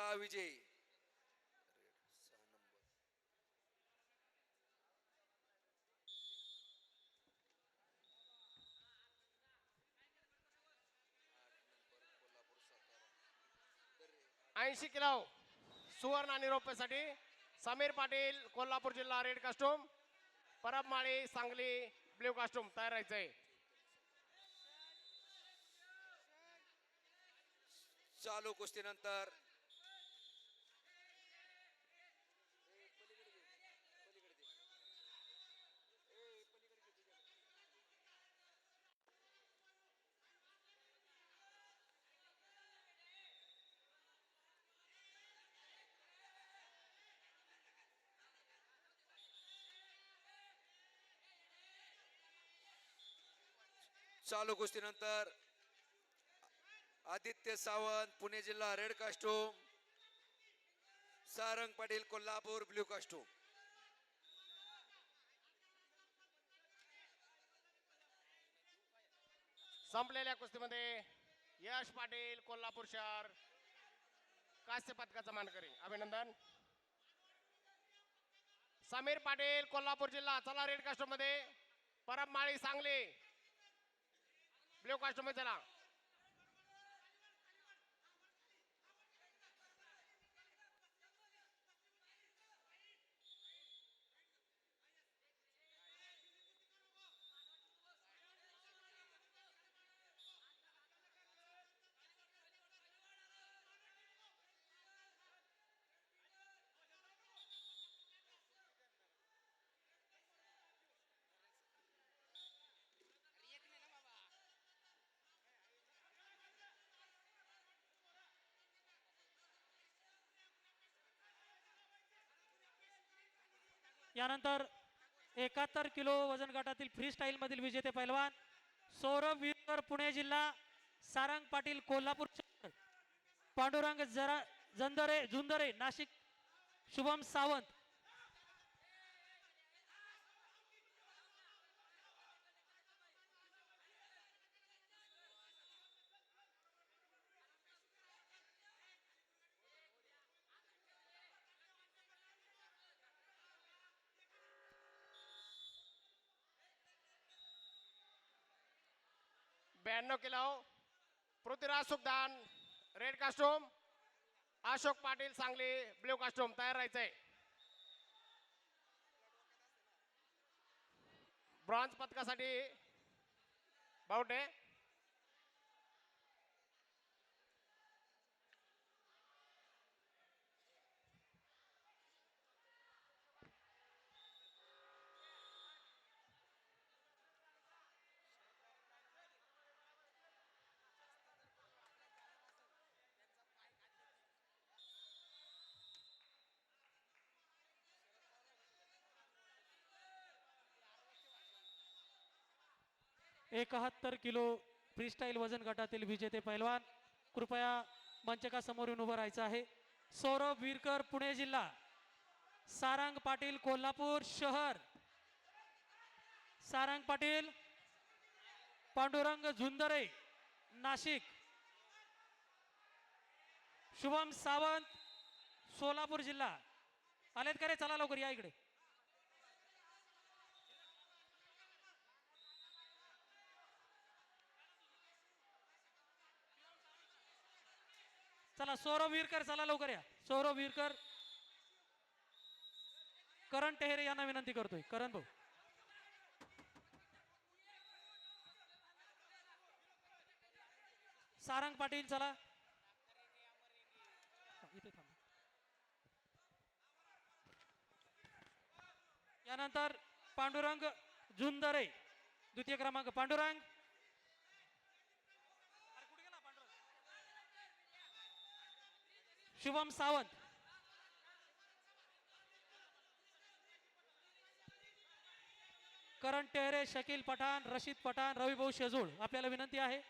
झालेला विजय. ऐंशी किलो सुवर्ण आणि रौप्यासाठी समीर पाटील कोल्हापूर जिल्हा red costume Parab Mali Sangli blue costume तयार राहायचंय. चालू कुस्तीनंतर चालू कुस्तीनंतर आदित्य सावंत पुणे जिल्हा red costume Sarang Patil Kolhapur blue costume संपलेल्या कुस्तीमध्ये यश पाटील कोल्हापूर शहर कास्य पदकाचा मानकरी. अभिनंदन. समीर पाटील कोल्हापूर जिल्हा चला रेड कास्टूममध्ये. परब माळी सांगली. ब्ल्यू कास्टूममध्ये यानंतर एकाहत्तर किलो वजन गटातील फ्री स्टाईल मधील विजेते पैलवान सौरभ विरकर पुणे जिल्हा सारंग पाटील कोल्हापूर पांडुरंग जरा जंदरे झुंदरे नाशिक शुभम सावंत ब्याण्णव kilo Prithviraj Sukhdan red costume. Ashok Patil Sangli blue costume. तयार राहायचंय. ब्रॉन्झ पदकासाठी बावटे एकाहत्तर किलो फ्रीस्टाईल वजन गटातील विजेते पैलवान कृपया मंचकासमोर येऊन उभं राहायचं आहे. सौरभ विरकर पुणे जिल्हा. सारंग पाटील कोल्हापूर शहर. सारंग पाटील पांडुरंग झुंदरे नाशिक. शुभम सावंत सोलापूर जिल्हा. आलेत का रे? चला लवकर या इकडे. चला सौरभ विरकर चला लवकर या. सौरभ विरकर करण टेहरे यांना विनंती करतोय. करण भाऊ. सारंग पाटील चला. इथे थांबा. यानंतर पांडुरंग झुंदरे द्वितीय क्रमांक पांडुरंग. शुभम सावंत. करण टेहरे शकील पठाण रशीद पठाण रविभाऊ शेजूळ. आपल्याला विनंती आहे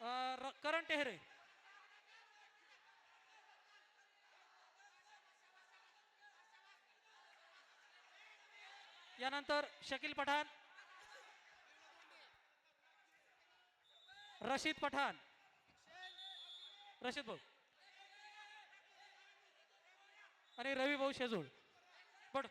अं, र- करण टेहरे यानंतर शकील पठाण रशीद पठाण. रशीद भाऊ. आणि रवी भाऊ शेजूळ. पड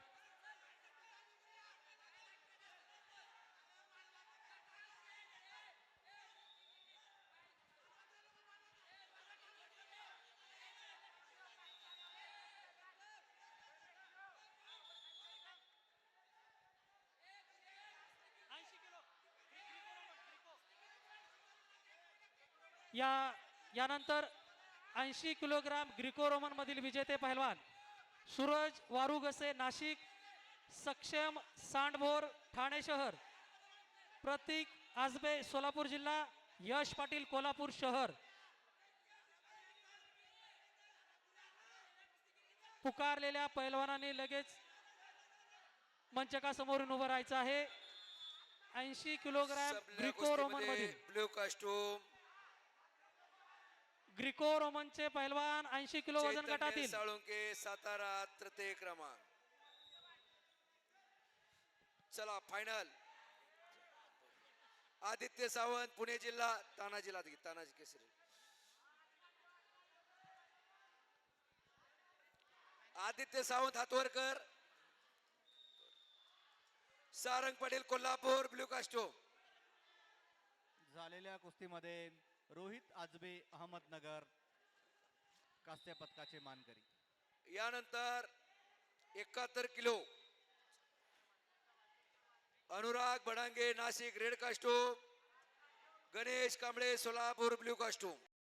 या यानंतर ऐंशी किलोग्राम ग्रिको रोमन मधील विजेते पहलवान सूरज वारुगसे नाशिक सक्षम सांडभोर ठाणे शहर प्रतीक आजबे सोलापूर जिल्हा यश पाटील कोल्हापूर शहर पुकारलेल्या पैलवानांनी लगेच मंचकासमोरून उभं राहायचं आहे. ऐंशी kilogram Greco Roman blue costume Greco रोमनचे पैलवान ऐंशी किलो वजन गटातील. साळुंके सातारा तृतीय क्रमांक. चला फायनल आदित्य सावंत पुणे जिल्हा तानाजीला तानाजी केसरी. आदित्य सावंत हातवरकर. सारंग पाटील कोल्हापूर ब्ल्यू कास्टूम झालेल्या कुस्तीमध्ये रोहित आजबे अहमदनगर कास्त्या पदकाचे मानकरी. यानंतर एकाहत्तर kilo Anurag Badange Nashik red costume Ganesh Kamble Solapur blue costume